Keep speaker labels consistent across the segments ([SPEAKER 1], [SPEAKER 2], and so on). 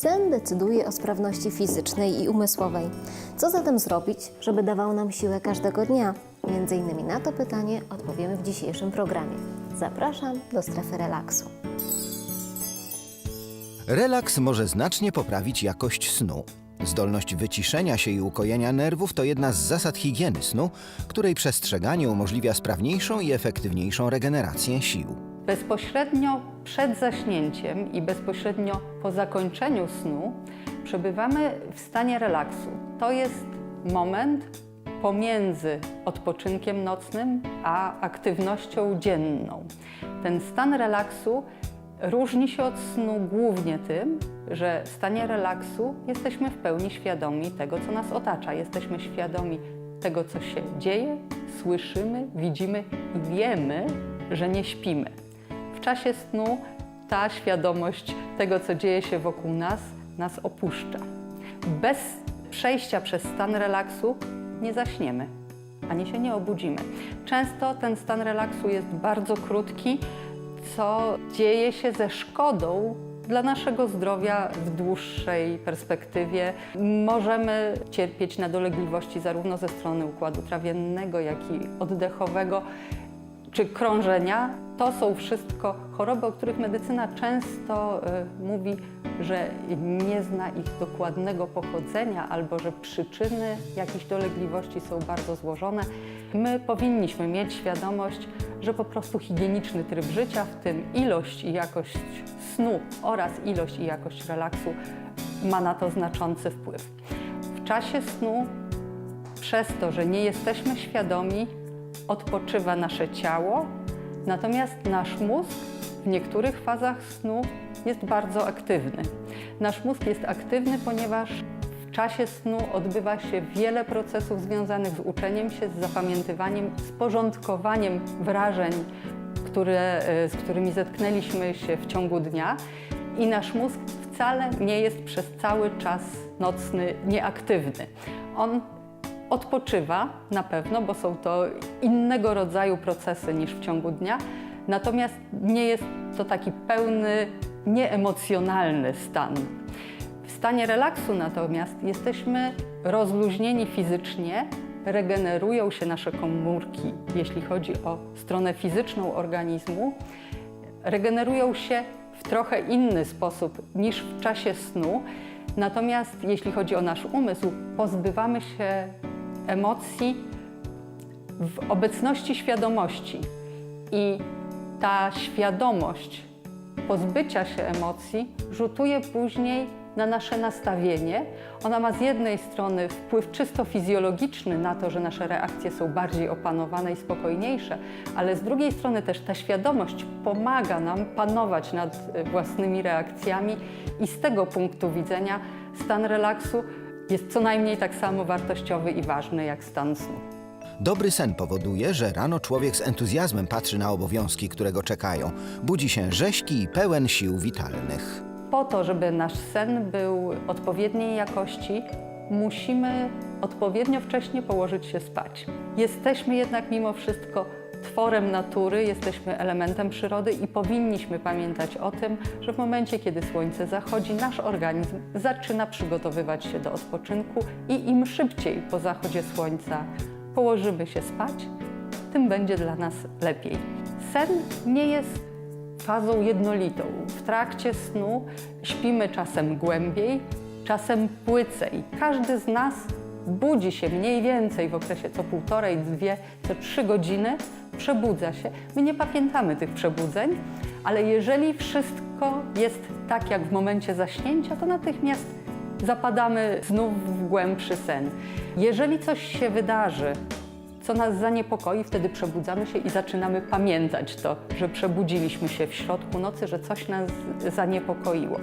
[SPEAKER 1] sen decyduje o sprawności fizycznej i umysłowej. Co zatem zrobić, żeby dawał nam siłę każdego dnia? Między innymi na to pytanie odpowiemy w dzisiejszym programie. Zapraszam do strefy relaksu.
[SPEAKER 2] Relaks może znacznie poprawić jakość snu. Zdolność wyciszenia się i ukojenia nerwów to jedna z zasad higieny snu, której przestrzeganie umożliwia sprawniejszą i efektywniejszą regenerację sił.
[SPEAKER 3] Bezpośrednio przed zaśnięciem i bezpośrednio po zakończeniu snu przebywamy w stanie relaksu. To jest moment pomiędzy odpoczynkiem nocnym a aktywnością dzienną. Ten stan relaksu różni się od snu głównie tym, że w stanie relaksu jesteśmy w pełni świadomi tego, co nas otacza. Jesteśmy świadomi tego, co się dzieje, słyszymy, widzimy i wiemy, że nie śpimy. Czasie snu ta świadomość tego, co dzieje się wokół nas, nas opuszcza. Bez przejścia przez stan relaksu nie zaśniemy, ani się nie obudzimy. Często ten stan relaksu jest bardzo krótki, co dzieje się ze szkodą dla naszego zdrowia w dłuższej perspektywie. Możemy cierpieć na dolegliwości zarówno ze strony układu trawiennego, jak i oddechowego czy krążenia. To są wszystko choroby, o których medycyna często y, mówi, że nie zna ich dokładnego pochodzenia albo że przyczyny jakichś dolegliwości są bardzo złożone. My powinniśmy mieć świadomość, że po prostu higieniczny tryb życia, w tym ilość i jakość snu oraz ilość i jakość relaksu ma na to znaczący wpływ. W czasie snu przez to, że nie jesteśmy świadomi, odpoczywa nasze ciało, natomiast nasz mózg w niektórych fazach snu jest bardzo aktywny. Nasz mózg jest aktywny, ponieważ w czasie snu odbywa się wiele procesów związanych z uczeniem się, z zapamiętywaniem, z porządkowaniem wrażeń, które, e, z którymi zetknęliśmy się w ciągu dnia i nasz mózg wcale nie jest przez cały czas nocny nieaktywny. On odpoczywa na pewno, bo są to innego rodzaju procesy niż w ciągu dnia, natomiast nie jest to taki pełny, nieemocjonalny stan. W stanie relaksu natomiast jesteśmy rozluźnieni fizycznie, regenerują się nasze komórki, jeśli chodzi o stronę fizyczną organizmu, regenerują się w trochę inny sposób niż w czasie snu. Natomiast jeśli chodzi o nasz umysł, pozbywamy się emocji w obecności świadomości. I ta świadomość pozbycia się emocji rzutuje później na nasze nastawienie. Ona ma z jednej strony wpływ czysto fizjologiczny na to, że nasze reakcje są bardziej opanowane i spokojniejsze, ale z drugiej strony też ta świadomość pomaga nam panować nad własnymi reakcjami i z tego punktu widzenia stan relaksu jest co najmniej tak samo wartościowy i ważny jak stan snu.
[SPEAKER 2] Dobry sen powoduje, że rano człowiek z entuzjazmem patrzy na obowiązki, które go czekają. Budzi się rześki i pełen sił witalnych.
[SPEAKER 3] Po to, żeby nasz sen był odpowiedniej jakości, musimy odpowiednio wcześnie położyć się spać. Jesteśmy jednak mimo wszystko tworem natury, jesteśmy elementem przyrody i powinniśmy pamiętać o tym, że w momencie, kiedy słońce zachodzi, nasz organizm zaczyna przygotowywać się do odpoczynku i im szybciej po zachodzie słońca położymy się spać, tym będzie dla nas lepiej. Sen nie jest fazą jednolitą. W trakcie snu śpimy czasem głębiej, czasem płycej. Każdy z nas budzi się mniej więcej w okresie co półtorej, dwie, co trzy godziny, przebudza się. My nie pamiętamy tych przebudzeń, ale jeżeli wszystko jest tak jak w momencie zaśnięcia, to natychmiast zapadamy znów w głębszy sen. Jeżeli coś się wydarzy, co nas zaniepokoi, wtedy przebudzamy się i zaczynamy pamiętać to, że przebudziliśmy się w środku nocy, że coś nas zaniepokoiło.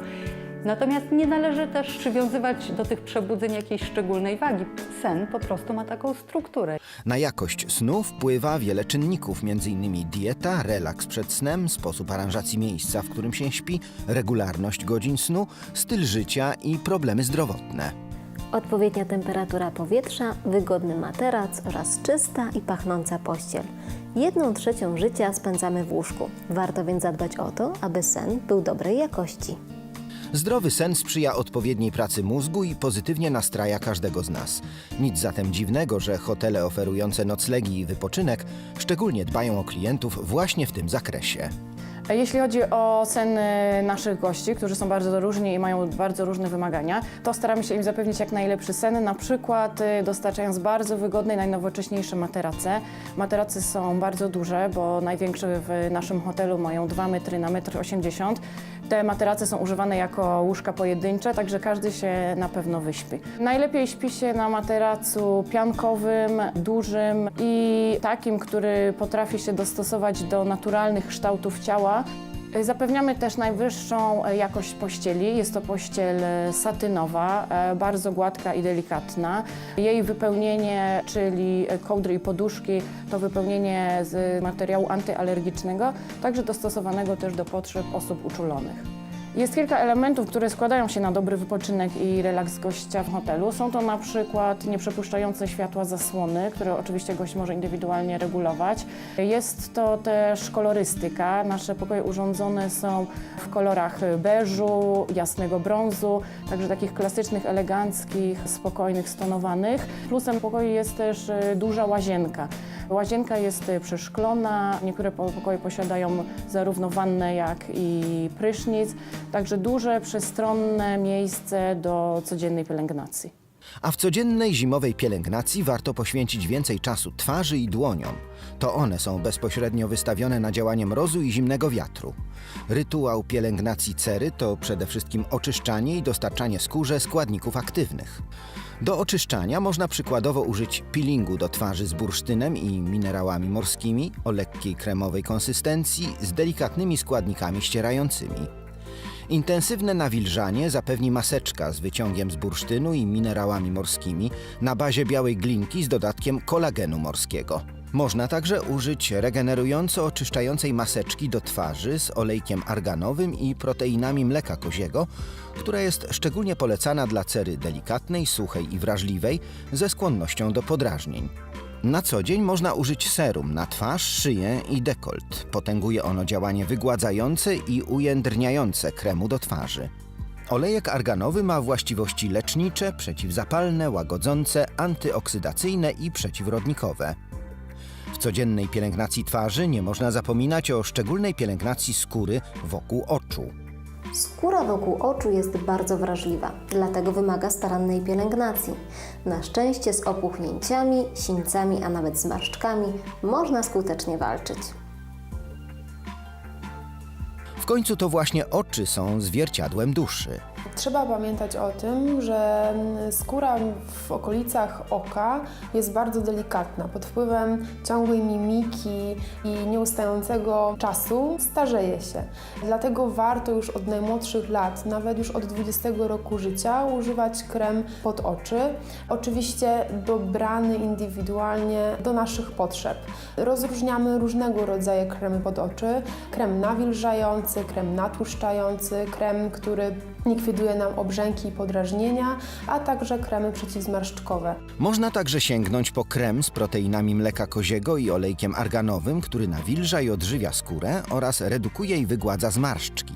[SPEAKER 3] Natomiast nie należy też przywiązywać do tych przebudzeń jakiejś szczególnej wagi. Sen po prostu ma taką strukturę.
[SPEAKER 2] Na jakość snu wpływa wiele czynników, m.in. dieta, relaks przed snem, sposób aranżacji miejsca, w którym się śpi, regularność godzin snu, styl życia i problemy zdrowotne.
[SPEAKER 1] Odpowiednia temperatura powietrza, wygodny materac oraz czysta i pachnąca pościel. Jedną trzecią życia spędzamy w łóżku. Warto więc zadbać o to, aby sen był dobrej jakości.
[SPEAKER 2] Zdrowy sen sprzyja odpowiedniej pracy mózgu i pozytywnie nastraja każdego z nas. Nic zatem dziwnego, że hotele oferujące noclegi i wypoczynek szczególnie dbają o klientów właśnie w tym zakresie.
[SPEAKER 4] Jeśli chodzi o sen y, naszych gości, którzy są bardzo różni i mają bardzo różne wymagania, to staramy się im zapewnić jak najlepszy sen, na przykład y, dostarczając bardzo wygodne i najnowocześniejsze materace. Materace są bardzo duże, bo największe w naszym hotelu mają 2 metry na 1,80 m. Te materace są używane jako łóżka pojedyncze, także każdy się na pewno wyśpi. Najlepiej śpi się na materacu piankowym, dużym i takim, który potrafi się dostosować do naturalnych kształtów ciała. Zapewniamy też najwyższą e, jakość pościeli. Jest to pościel e, satynowa, e, bardzo gładka i delikatna. Jej wypełnienie, czyli e, kołdry i poduszki, to wypełnienie z materiału antyalergicznego, także dostosowanego też do potrzeb osób uczulonych. Jest kilka elementów, które składają się na dobry wypoczynek i relaks gościa w hotelu. Są to na przykład nieprzepuszczające światła zasłony, które oczywiście gość może indywidualnie regulować. Jest to też kolorystyka. Nasze pokoje urządzone są w kolorach beżu, jasnego brązu, także takich klasycznych, eleganckich, spokojnych, stonowanych. Plusem pokoju jest też e, duża łazienka. Łazienka jest e, przeszklona, niektóre po- pokoje posiadają zarówno wannę, jak i prysznic, także duże, przestronne miejsce do codziennej pielęgnacji.
[SPEAKER 2] A w codziennej zimowej pielęgnacji warto poświęcić więcej czasu twarzy i dłoniom. To one są bezpośrednio wystawione na działanie mrozu i zimnego wiatru. Rytuał pielęgnacji cery to przede wszystkim oczyszczanie i dostarczanie skórze składników aktywnych. Do oczyszczania można przykładowo użyć peelingu do twarzy z bursztynem i minerałami morskimi o lekkiej kremowej konsystencji z delikatnymi składnikami ścierającymi. Intensywne nawilżanie zapewni maseczka z wyciągiem z bursztynu i minerałami morskimi na bazie białej glinki z dodatkiem kolagenu morskiego. Można także użyć regenerująco oczyszczającej maseczki do twarzy z olejkiem arganowym i proteinami mleka koziego, która jest szczególnie polecana dla cery delikatnej, suchej i wrażliwej ze skłonnością do podrażnień. Na co dzień można użyć serum na twarz, szyję i dekolt. Potęguje ono działanie wygładzające i ujędrniające kremu do twarzy. Olejek arganowy ma właściwości lecznicze, przeciwzapalne, łagodzące, antyoksydacyjne i przeciwrodnikowe. W codziennej pielęgnacji twarzy nie można zapominać o szczególnej pielęgnacji skóry wokół oczu.
[SPEAKER 1] Skóra wokół oczu jest bardzo wrażliwa, dlatego wymaga starannej pielęgnacji. Na szczęście z opuchnięciami, sińcami, a nawet zmarszczkami można skutecznie walczyć.
[SPEAKER 2] W końcu to właśnie oczy są zwierciadłem duszy.
[SPEAKER 5] Trzeba pamiętać o tym, że mm, skóra w okolicach oka jest bardzo delikatna. Pod wpływem ciągłej mimiki i nieustającego czasu starzeje się. Dlatego warto już od najmłodszych lat, nawet już od 20 roku życia, używać krem pod oczy. Oczywiście dobrany indywidualnie do naszych potrzeb. Rozróżniamy różnego rodzaju kremy pod oczy. Krem nawilżający, krem natłuszczający, krem, który likwiduje nam obrzęki i podrażnienia, a także kremy przeciwzmarszczkowe.
[SPEAKER 2] Można także sięgnąć po krem z proteinami mleka koziego i olejkiem arganowym, który nawilża i odżywia skórę oraz redukuje i wygładza zmarszczki.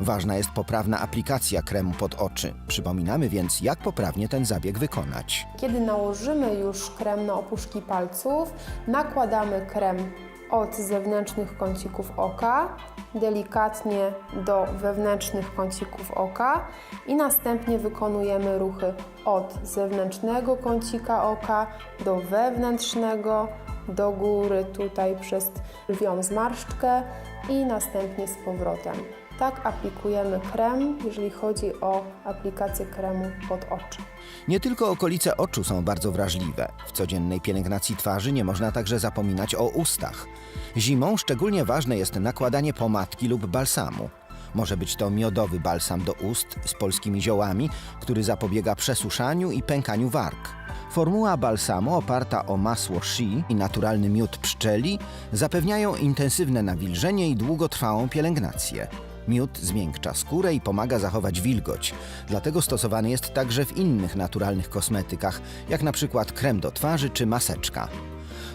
[SPEAKER 2] Ważna jest poprawna aplikacja kremu pod oczy. Przypominamy więc, jak poprawnie ten zabieg wykonać.
[SPEAKER 5] Kiedy nałożymy już krem na opuszki palców, nakładamy krem od zewnętrznych kącików oka, delikatnie do wewnętrznych kącików oka i następnie wykonujemy ruchy od zewnętrznego kącika oka do wewnętrznego, do góry tutaj przez lwią zmarszczkę i następnie z powrotem. Tak aplikujemy krem, jeżeli chodzi o aplikację kremu pod oczy.
[SPEAKER 2] Nie tylko okolice oczu są bardzo wrażliwe. W codziennej pielęgnacji twarzy nie można także zapominać o ustach. Zimą szczególnie ważne jest nakładanie pomadki lub balsamu. Może być to miodowy balsam do ust z polskimi ziołami, który zapobiega przesuszaniu i pękaniu warg. Formuła balsamu oparta o masło shea i naturalny miód pszczeli zapewniają intensywne nawilżenie i długotrwałą pielęgnację. Miód zmiękcza skórę i pomaga zachować wilgoć, dlatego stosowany jest także w innych naturalnych kosmetykach, jak na przykład krem do twarzy czy maseczka.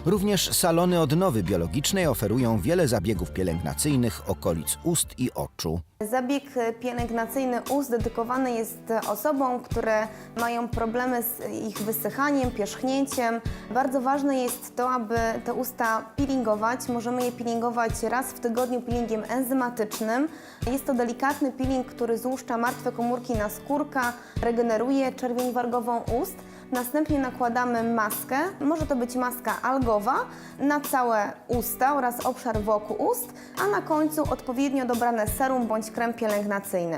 [SPEAKER 2] Również salony odnowy biologicznej oferują wiele zabiegów pielęgnacyjnych okolic ust i oczu.
[SPEAKER 6] Zabieg pielęgnacyjny ust dedykowany jest osobom, które mają problemy z ich wysychaniem, pierzchnięciem. Bardzo ważne jest to, aby te usta peelingować. Możemy je peelingować raz w tygodniu peelingiem enzymatycznym. Jest to delikatny peeling, który złuszcza martwe komórki naskórka, regeneruje czerwień wargową ust. Następnie nakładamy maskę, może to być maska algowa, na całe usta oraz obszar wokół ust, a na końcu odpowiednio dobrane serum bądź krem pielęgnacyjny.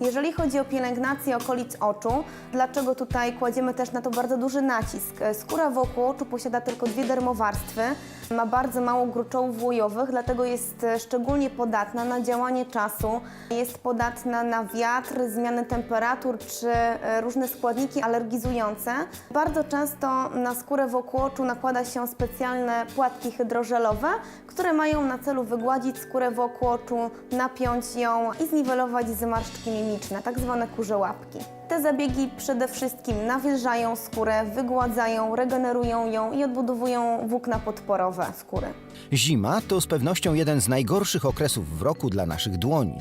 [SPEAKER 6] Jeżeli chodzi o pielęgnację okolic oczu, dlaczego tutaj kładziemy też na to bardzo duży nacisk? Skóra wokół oczu posiada tylko dwie dermowarstwy, ma bardzo mało gruczołów łojowych, dlatego jest e, szczególnie podatna na działanie czasu, jest podatna na wiatr, zmiany temperatur czy e, różne składniki alergizujące. Bardzo często na skórę wokół oczu nakłada się specjalne płatki hydrożelowe, które mają na celu wygładzić skórę wokół oczu, napiąć ją i zniwelować zmarszczki mimiczne, tak zwane kurze łapki. Te zabiegi przede wszystkim nawilżają skórę, wygładzają, regenerują ją i odbudowują włókna podporowe skóry.
[SPEAKER 2] Zima to z pewnością jeden z najgorszych okresów w roku dla naszych dłoni.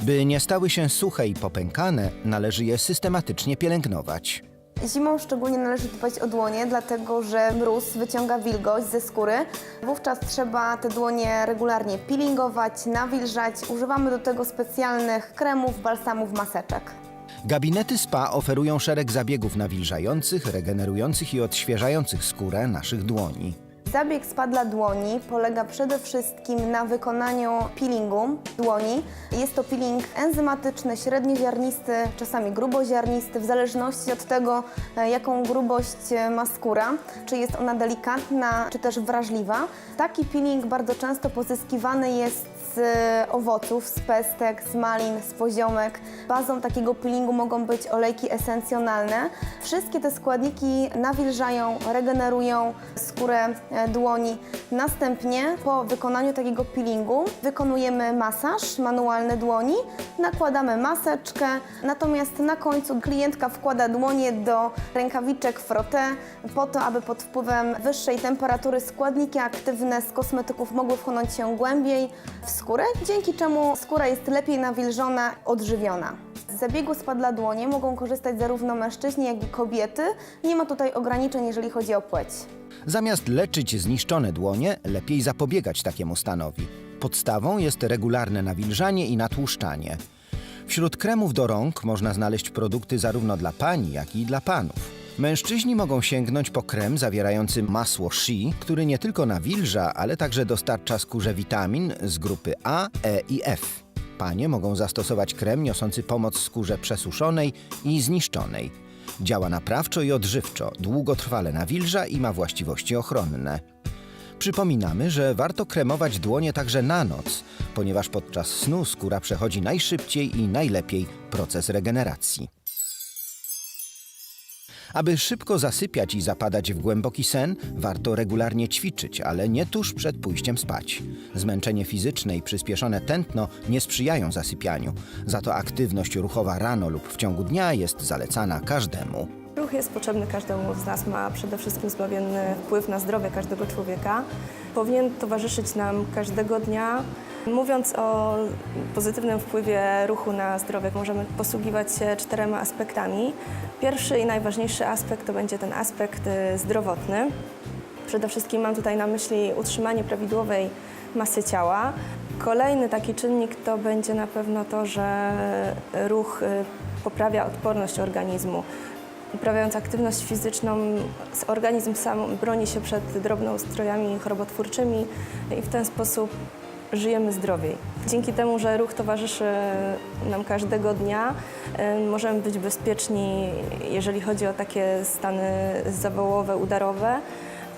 [SPEAKER 2] By nie stały się suche i popękane, należy je systematycznie pielęgnować.
[SPEAKER 6] Zimą szczególnie należy dbać o dłonie, dlatego że mróz wyciąga wilgoć ze skóry. Wówczas trzeba te dłonie regularnie peelingować, nawilżać. Używamy do tego specjalnych kremów, balsamów, maseczek.
[SPEAKER 2] Gabinety spa oferują szereg zabiegów nawilżających, regenerujących i odświeżających skórę naszych dłoni.
[SPEAKER 6] Zabieg spa dla dłoni polega przede wszystkim na wykonaniu peelingu dłoni. Jest to peeling enzymatyczny, średnioziarnisty, czasami gruboziarnisty, w zależności od tego, e, jaką grubość e, ma skóra, czy jest ona delikatna, czy też wrażliwa. Taki peeling bardzo często pozyskiwany jest z owoców, z pestek, z malin, z poziomek. Bazą takiego peelingu mogą być olejki esencjonalne. Wszystkie te składniki nawilżają, regenerują skórę e, dłoni. Następnie po wykonaniu takiego peelingu wykonujemy masaż manualny dłoni, nakładamy maseczkę, natomiast na końcu klientka wkłada dłonie do rękawiczek frotté po to, aby pod wpływem wyższej temperatury składniki aktywne z kosmetyków mogły wchłonąć się głębiej w skórę, dzięki czemu skóra jest lepiej nawilżona, odżywiona. Z zabiegu spa dla dłonie mogą korzystać zarówno mężczyźni, jak i kobiety. Nie ma tutaj ograniczeń, jeżeli chodzi o płeć.
[SPEAKER 2] Zamiast leczyć zniszczone dłonie, lepiej zapobiegać takiemu stanowi. Podstawą jest regularne nawilżanie i natłuszczanie. Wśród kremów do rąk można znaleźć produkty zarówno dla pań, jak i dla panów. Mężczyźni mogą sięgnąć po krem zawierający masło shea, który nie tylko nawilża, ale także dostarcza skórze witamin z grupy A, E i F. Panie mogą zastosować krem niosący pomoc skórze przesuszonej i zniszczonej. Działa naprawczo i odżywczo, długotrwale nawilża i ma właściwości ochronne. Przypominamy, że warto kremować dłonie także na noc, ponieważ podczas snu skóra przechodzi najszybciej i najlepiej proces regeneracji. Aby szybko zasypiać i zapadać w głęboki sen, warto regularnie ćwiczyć, ale nie tuż przed pójściem spać. Zmęczenie fizyczne i przyspieszone tętno nie sprzyjają zasypianiu, za to aktywność ruchowa rano lub w ciągu dnia jest zalecana każdemu.
[SPEAKER 7] Ruch jest potrzebny każdemu z nas, ma przede wszystkim zbawienny wpływ na zdrowie każdego człowieka. Powinien towarzyszyć nam każdego dnia. Mówiąc o pozytywnym wpływie ruchu na zdrowie, możemy posługiwać się czterema aspektami. Pierwszy i najważniejszy aspekt to będzie ten aspekt y, zdrowotny. Przede wszystkim mam tutaj na myśli utrzymanie prawidłowej masy ciała. Kolejny taki czynnik to będzie na pewno to, że ruch y, poprawia odporność organizmu. Uprawiając aktywność fizyczną, organizm sam broni się przed drobnoustrojami chorobotwórczymi i w ten sposób żyjemy zdrowiej. Dzięki temu, że ruch towarzyszy nam każdego dnia, możemy być bezpieczni, jeżeli chodzi o takie stany zawałowe, udarowe,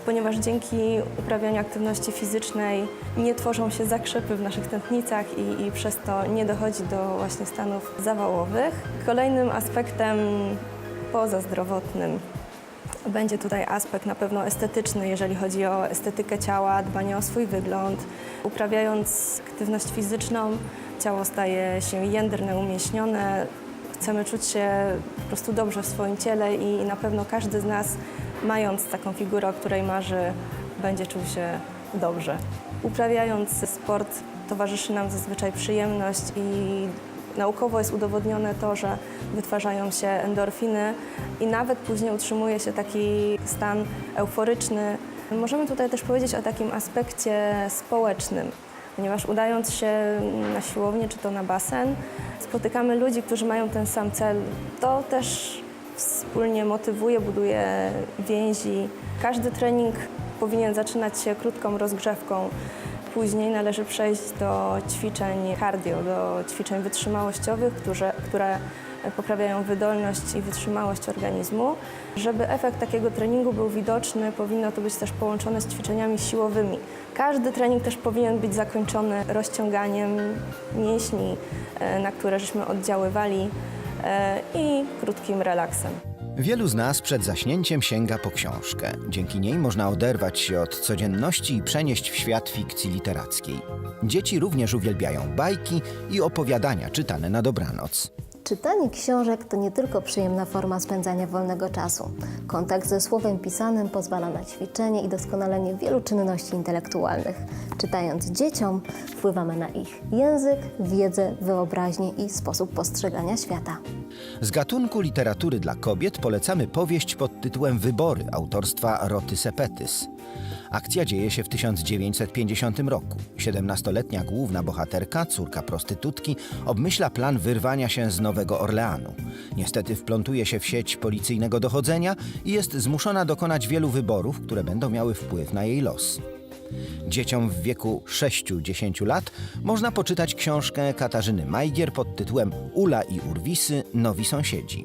[SPEAKER 7] ponieważ dzięki uprawianiu aktywności fizycznej nie tworzą się zakrzepy w naszych tętnicach i, i przez to nie dochodzi do właśnie stanów zawałowych. Kolejnym aspektem pozazdrowotnym będzie tutaj aspekt na pewno estetyczny, jeżeli chodzi o estetykę ciała, dbanie o swój wygląd. Uprawiając aktywność fizyczną, ciało staje się jędrne, umieśnione. Chcemy czuć się po prostu dobrze w swoim ciele i na pewno każdy z nas, mając taką figurę, o której marzy, będzie czuł się dobrze. Uprawiając sport towarzyszy nam zazwyczaj przyjemność i naukowo jest udowodnione to, że wytwarzają się endorfiny i nawet później utrzymuje się taki stan euforyczny. Możemy tutaj też powiedzieć o takim aspekcie społecznym, ponieważ udając się na siłownię czy to na basen, spotykamy ludzi, którzy mają ten sam cel. To też wspólnie motywuje, buduje więzi. Każdy trening powinien zaczynać się krótką rozgrzewką. Później należy przejść do ćwiczeń cardio, do ćwiczeń wytrzymałościowych, które, które poprawiają wydolność i wytrzymałość organizmu. Żeby efekt takiego treningu był widoczny, powinno to być też połączone z ćwiczeniami siłowymi. Każdy trening też powinien być zakończony rozciąganiem mięśni, e, na które żeśmy oddziaływali e, i krótkim relaksem.
[SPEAKER 2] Wielu z nas przed zaśnięciem sięga po książkę. Dzięki niej można oderwać się od codzienności i przenieść w świat fikcji literackiej. Dzieci również uwielbiają bajki i opowiadania czytane na dobranoc.
[SPEAKER 1] Czytanie książek to nie tylko przyjemna forma spędzania wolnego czasu. Kontakt ze słowem pisanym pozwala na ćwiczenie i doskonalenie wielu czynności intelektualnych. Czytając dzieciom, wpływamy na ich język, wiedzę, wyobraźnię i sposób postrzegania świata.
[SPEAKER 2] Z gatunku literatury dla kobiet polecamy powieść pod tytułem Wybory autorstwa Roty Sepetys. Akcja dzieje się w 1950 roku. 17-letnia główna bohaterka, córka prostytutki, obmyśla plan wyrwania się z Nowego Orleanu. Niestety wplątuje się w sieć policyjnego dochodzenia i jest zmuszona dokonać wielu wyborów, które będą miały wpływ na jej los. Dzieciom w wieku 6-10 lat można poczytać książkę Katarzyny Majgier pod tytułem Ula i Urwisy – Nowi sąsiedzi.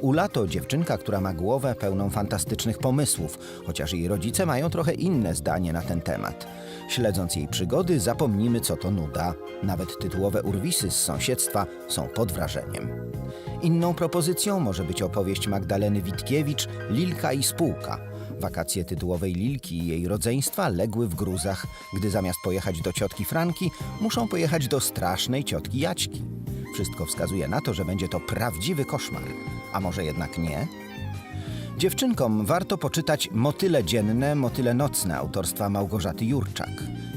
[SPEAKER 2] Ula to dziewczynka, która ma głowę pełną fantastycznych pomysłów, chociaż jej rodzice mają trochę inne zdanie na ten temat. Śledząc jej przygody, zapomnimy, co to nuda. Nawet tytułowe urwisy z sąsiedztwa są pod wrażeniem. Inną propozycją może być opowieść Magdaleny Witkiewicz Lilka i spółka. Wakacje tytułowej Lilki i jej rodzeństwa legły w gruzach, gdy zamiast pojechać do ciotki Franki, muszą pojechać do strasznej ciotki Jaćki. Wszystko wskazuje na to, że będzie to prawdziwy koszmar. A może jednak nie? Dziewczynkom warto poczytać Motyle dzienne, motyle nocne autorstwa Małgorzaty Jurczak.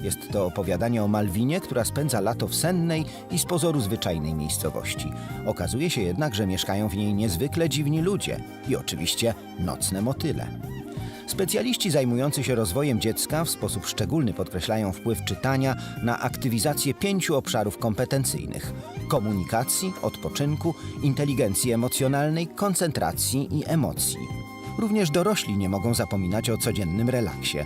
[SPEAKER 2] Jest to opowiadanie o Malwinie, która spędza lato w sennej i z pozoru zwyczajnej miejscowości. Okazuje się jednak, że mieszkają w niej niezwykle dziwni ludzie i oczywiście nocne motyle. Specjaliści zajmujący się rozwojem dziecka w sposób szczególny podkreślają wpływ czytania na aktywizację pięciu obszarów kompetencyjnych: komunikacji, odpoczynku, inteligencji emocjonalnej, koncentracji i emocji. Również dorośli nie mogą zapominać o codziennym relaksie.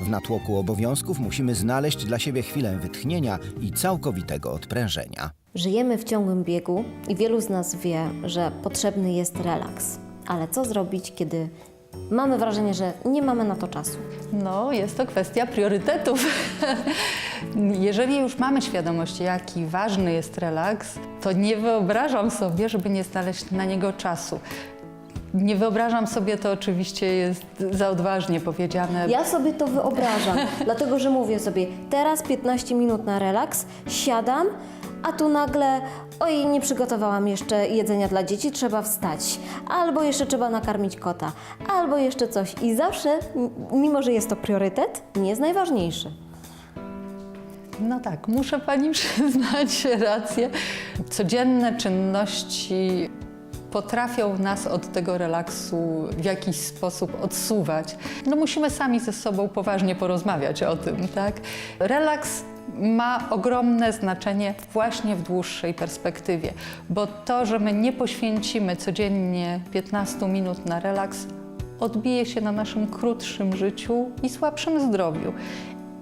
[SPEAKER 2] W natłoku obowiązków musimy znaleźć dla siebie chwilę wytchnienia i całkowitego odprężenia.
[SPEAKER 1] Żyjemy w ciągłym biegu i wielu z nas wie, że potrzebny jest relaks. Ale co zrobić, kiedy mamy wrażenie, że nie mamy na to czasu?
[SPEAKER 3] No, jest to kwestia priorytetów. Jeżeli już mamy świadomość, jaki ważny jest relaks, to nie wyobrażam sobie, żeby nie znaleźć na niego czasu. Nie wyobrażam sobie, to oczywiście jest za odważnie powiedziane.
[SPEAKER 1] Ja sobie to wyobrażam, dlatego że mówię sobie, teraz 15 minut na relaks, siadam, a tu nagle, oj, nie przygotowałam jeszcze jedzenia dla dzieci, trzeba wstać, albo jeszcze trzeba nakarmić kota, albo jeszcze coś. I zawsze, mimo że jest to priorytet, nie jest najważniejszy.
[SPEAKER 3] No tak, muszę pani przyznać rację. Codzienne czynności potrafią nas od tego relaksu w jakiś sposób odsuwać. No musimy sami ze sobą poważnie porozmawiać o tym, tak? Relaks ma ogromne znaczenie właśnie w dłuższej perspektywie, bo to, że my nie poświęcimy codziennie 15 minut na relaks, odbije się na naszym krótszym życiu i słabszym zdrowiu.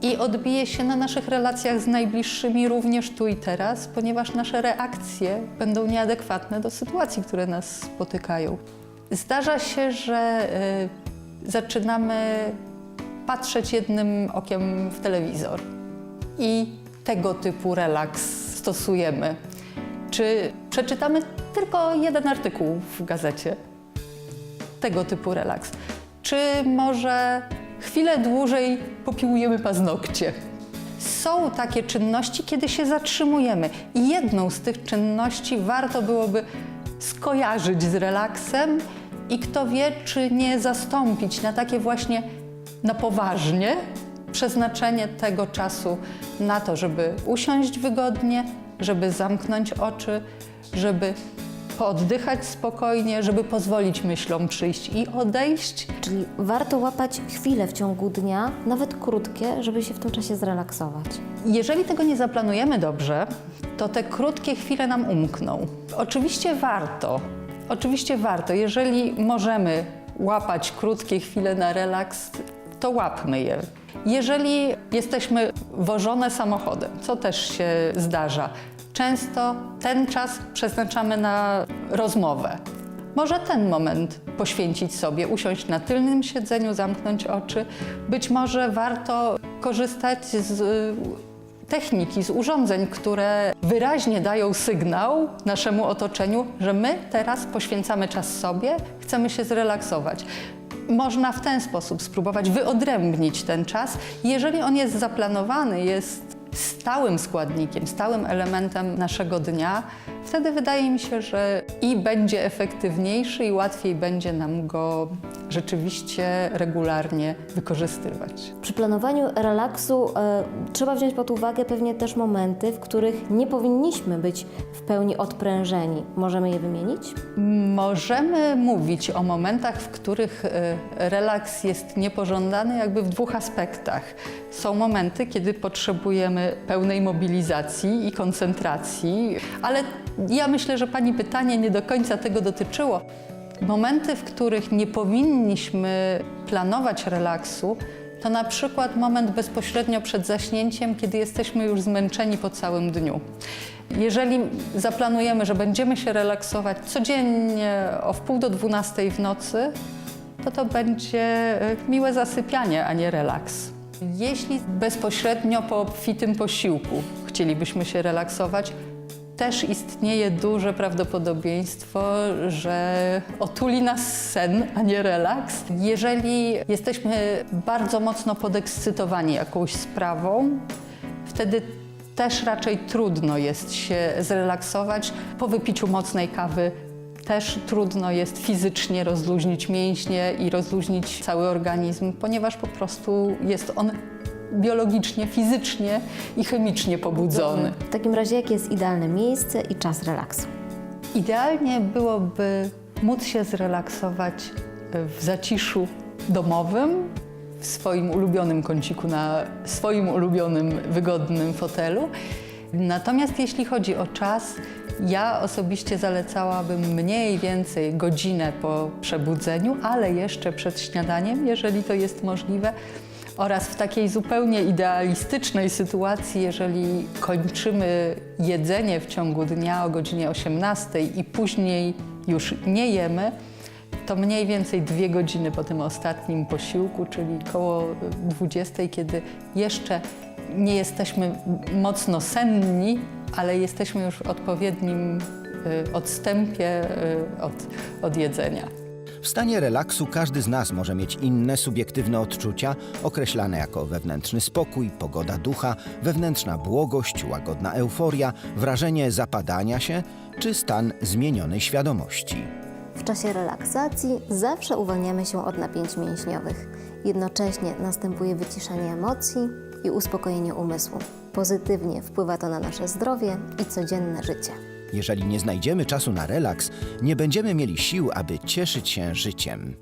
[SPEAKER 3] I odbije się na naszych relacjach z najbliższymi również tu i teraz, ponieważ nasze reakcje będą nieadekwatne do sytuacji, które nas spotykają. Zdarza się, że y, zaczynamy patrzeć jednym okiem w telewizor i tego typu relaks stosujemy. Czy przeczytamy tylko jeden artykuł w gazecie? tego typu relaks. Czy może chwilę dłużej popiłujemy paznokcie? Są takie czynności, kiedy się zatrzymujemy. I jedną z tych czynności warto byłoby skojarzyć z relaksem i kto wie, czy nie zastąpić na takie właśnie na poważnie przeznaczenie tego czasu na to, żeby usiąść wygodnie, żeby zamknąć oczy, żeby pooddychać spokojnie, żeby pozwolić myślom przyjść i odejść.
[SPEAKER 1] Czyli warto łapać chwile w ciągu dnia, nawet krótkie, żeby się w tym czasie zrelaksować.
[SPEAKER 3] Jeżeli tego nie zaplanujemy dobrze, to te krótkie chwile nam umkną. Oczywiście warto, oczywiście warto. Jeżeli możemy łapać krótkie chwile na relaks, to łapmy je. Jeżeli jesteśmy wożone samochodem, co też się zdarza, często ten czas przeznaczamy na rozmowę. Może ten moment poświęcić sobie, usiąść na tylnym siedzeniu, zamknąć oczy. Być może warto korzystać z y, techniki, z urządzeń, które wyraźnie dają sygnał naszemu otoczeniu, że my teraz poświęcamy czas sobie, chcemy się zrelaksować. Można w ten sposób spróbować wyodrębnić ten czas. Jeżeli on jest zaplanowany, jest stałym składnikiem, stałym elementem naszego dnia, wtedy wydaje mi się, że i będzie efektywniejszy, i łatwiej będzie nam go rzeczywiście regularnie wykorzystywać.
[SPEAKER 1] Przy planowaniu relaksu e, trzeba wziąć pod uwagę pewnie też momenty, w których nie powinniśmy być w pełni odprężeni. Możemy je wymienić?
[SPEAKER 3] Możemy mówić o momentach, w których e, relaks jest niepożądany, jakby w dwóch aspektach. Są momenty, kiedy potrzebujemy pełnej mobilizacji i koncentracji, ale ja myślę, że Pani pytanie nie do końca tego dotyczyło. Momenty, w których nie powinniśmy planować relaksu, to na przykład moment bezpośrednio przed zaśnięciem, kiedy jesteśmy już zmęczeni po całym dniu. Jeżeli zaplanujemy, że będziemy się relaksować codziennie o wpół do 12 w nocy, to to będzie e, miłe zasypianie, a nie relaks. Jeśli bezpośrednio po obfitym posiłku chcielibyśmy się relaksować, też istnieje duże prawdopodobieństwo, że otuli nas sen, a nie relaks. Jeżeli jesteśmy bardzo mocno podekscytowani jakąś sprawą, wtedy też raczej trudno jest się zrelaksować. Po wypiciu mocnej kawy też trudno jest fizycznie rozluźnić mięśnie i rozluźnić cały organizm, ponieważ po prostu jest on biologicznie, fizycznie i chemicznie pobudzony.
[SPEAKER 1] W takim razie, jakie jest idealne miejsce i czas relaksu?
[SPEAKER 3] Idealnie byłoby móc się zrelaksować w zaciszu domowym, w swoim ulubionym kąciku, na swoim ulubionym, wygodnym fotelu. Natomiast jeśli chodzi o czas, ja osobiście zalecałabym mniej więcej godzinę po przebudzeniu, ale jeszcze przed śniadaniem, jeżeli to jest możliwe. Oraz w takiej zupełnie idealistycznej sytuacji, jeżeli kończymy jedzenie w ciągu dnia o godzinie 18 i później już nie jemy, to mniej więcej dwie godziny po tym ostatnim posiłku, czyli koło 20, kiedy jeszcze nie jesteśmy mocno senni, ale jesteśmy już w odpowiednim y, odstępie y, od, od jedzenia.
[SPEAKER 2] W stanie relaksu każdy z nas może mieć inne subiektywne odczucia, określane jako wewnętrzny spokój, pogoda ducha, wewnętrzna błogość, łagodna euforia, wrażenie zapadania się czy stan zmienionej świadomości.
[SPEAKER 1] W czasie relaksacji zawsze uwalniamy się od napięć mięśniowych. Jednocześnie następuje wyciszenie emocji i uspokojenie umysłu. Pozytywnie wpływa to na nasze zdrowie i codzienne życie.
[SPEAKER 2] Jeżeli nie znajdziemy czasu na relaks, nie będziemy mieli sił, aby cieszyć się życiem.